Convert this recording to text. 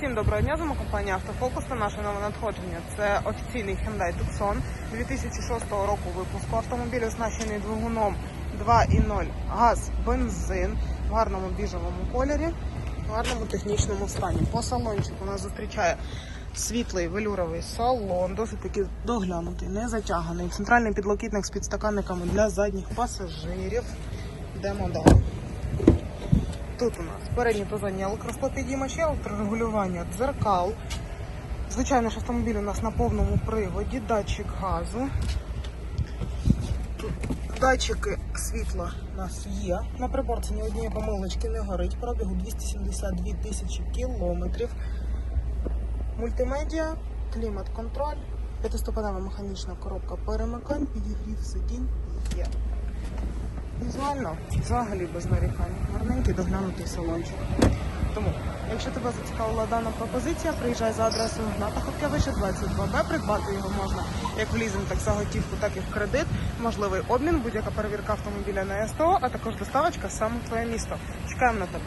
Всім доброго дня, з вами компанія Автофокус та наше нове надходження. Це офіційний Hyundai Tucson 2006 року випуску. Автомобіль оснащений двигуном 2.0 газ, бензин в гарному біжевому кольорі, в гарному технічному стані. По салончику нас зустрічає світлий велюровий салон, досить таки доглянутий, не затяганий. Центральний підлокітник з підстаканниками для задніх пасажирів. Йдемо далі. Тут у нас передні та задні електросклопідіймачі, електрорегулювання дзеркал. Звичайно ж автомобіль у нас на повному приводі, датчик газу. Датчики світла у нас є. На приборці ні однієї помилочки не горить. Пробігу 272 тисячі кілометрів. Мультимедіа, клімат-контроль, п'ятиступенева механічна коробка перемикань, підігрів сидінь є. Взагалі без нарікань. Гарненький доглянутий салончик. Тому, якщо тебе зацікавила дана пропозиція, приїжджай за адресою Гната Хоткевича 22Б. Придбати його можна як в лізинг, так за готівку, так і в кредит. Можливий обмін, будь-яка перевірка автомобіля на СТО, а також доставочка саме в твоє місто. Чекаємо на тебе.